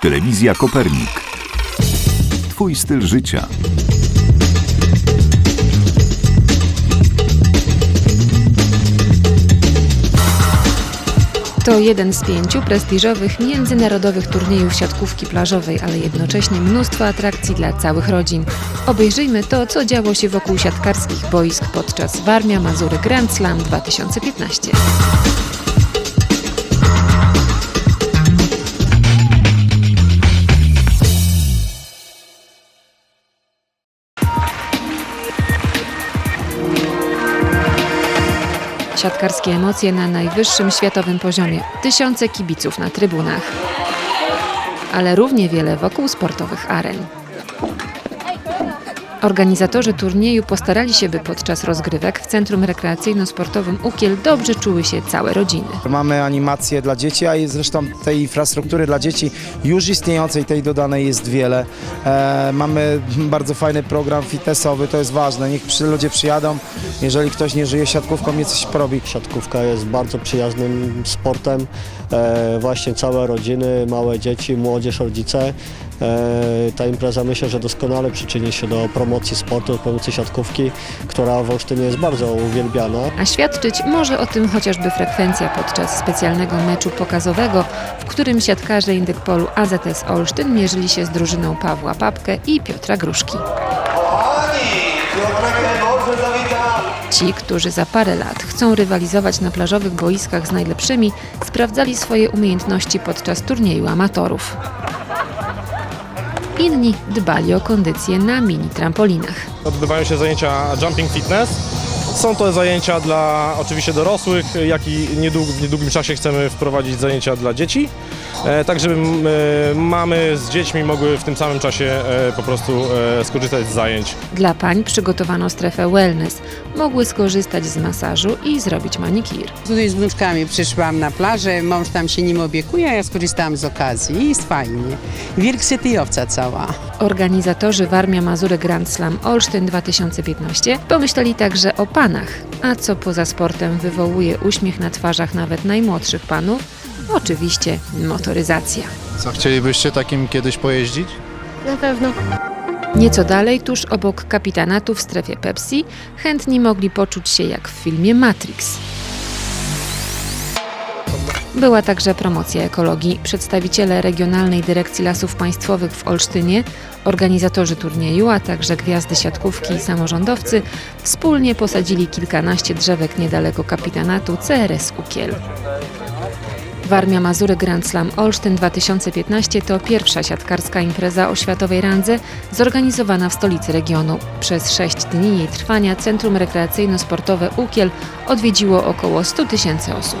Telewizja Kopernik. Twój styl życia. To jeden z pięciu prestiżowych międzynarodowych turniejów siatkówki plażowej, ale jednocześnie mnóstwo atrakcji dla całych rodzin. Obejrzyjmy to, co działo się wokół siatkarskich boisk podczas Warmia Mazury Grand Slam 2015. Siatkarskie emocje na najwyższym światowym poziomie. Tysiące kibiców na trybunach. Ale równie wiele wokół sportowych aren. Organizatorzy turnieju postarali się, by podczas rozgrywek w Centrum Rekreacyjno-Sportowym Ukiel dobrze czuły się całe rodziny. Mamy animacje dla dzieci, a zresztą tej infrastruktury dla dzieci już istniejącej, tej dodanej jest wiele. E, mamy bardzo fajny program fitnessowy, to jest ważne. Niech przy, ludzie przyjadą, jeżeli ktoś nie żyje siatkówką, nie coś porobi. Siatkówka jest bardzo przyjaznym sportem. E, właśnie całe rodziny, małe dzieci, młodzież, rodzice. E, ta impreza myślę, że doskonale przyczyni się do promocji sportu, promocji siatkówki, która w Olsztynie jest bardzo uwielbiana. A świadczyć może o tym chociażby frekwencja podczas specjalnego meczu pokazowego, w którym siatkarze Indykpolu AZS Olsztyn mierzyli się z drużyną Pawła Papkę i Piotra Gruszki. Ci, którzy za parę lat chcą rywalizować na plażowych boiskach z najlepszymi, sprawdzali swoje umiejętności podczas turnieju amatorów. Inni dbali o kondycję na mini trampolinach. Odbywają się zajęcia Jumping Fitness. Są to zajęcia dla oczywiście dorosłych, jak i niedług, w niedługim czasie chcemy wprowadzić zajęcia dla dzieci, e, tak żeby e, mamy z dziećmi mogły w tym samym czasie e, po prostu e, skorzystać z zajęć. Dla pań przygotowano strefę wellness. Mogły skorzystać z masażu i zrobić manikir. Tutaj z wnuczkami przyszłam na plażę, mąż tam się nim opiekuje, a ja skorzystałam z okazji i jest fajnie. Wilk syty i owca cała. Organizatorzy Warmia Mazury Grand Slam Olsztyn 2015 pomyśleli także o panach. A co poza sportem wywołuje uśmiech na twarzach nawet najmłodszych panów? Oczywiście motoryzacja. Co, chcielibyście takim kiedyś pojeździć? Nieco dalej, tuż obok kapitanatu w strefie Pepsi, chętni mogli poczuć się jak w filmie Matrix. Była także promocja ekologii. Przedstawiciele Regionalnej Dyrekcji Lasów Państwowych w Olsztynie, organizatorzy turnieju, a także gwiazdy siatkówki i samorządowcy wspólnie posadzili kilkanaście drzewek niedaleko kapitanatu CRS Ukiel. Warmia Mazury Grand Slam Olsztyn 2015 to pierwsza siatkarska impreza o światowej randze zorganizowana w stolicy regionu. Przez sześć dni jej trwania Centrum Rekreacyjno-Sportowe Ukiel odwiedziło około 100 tysięcy osób.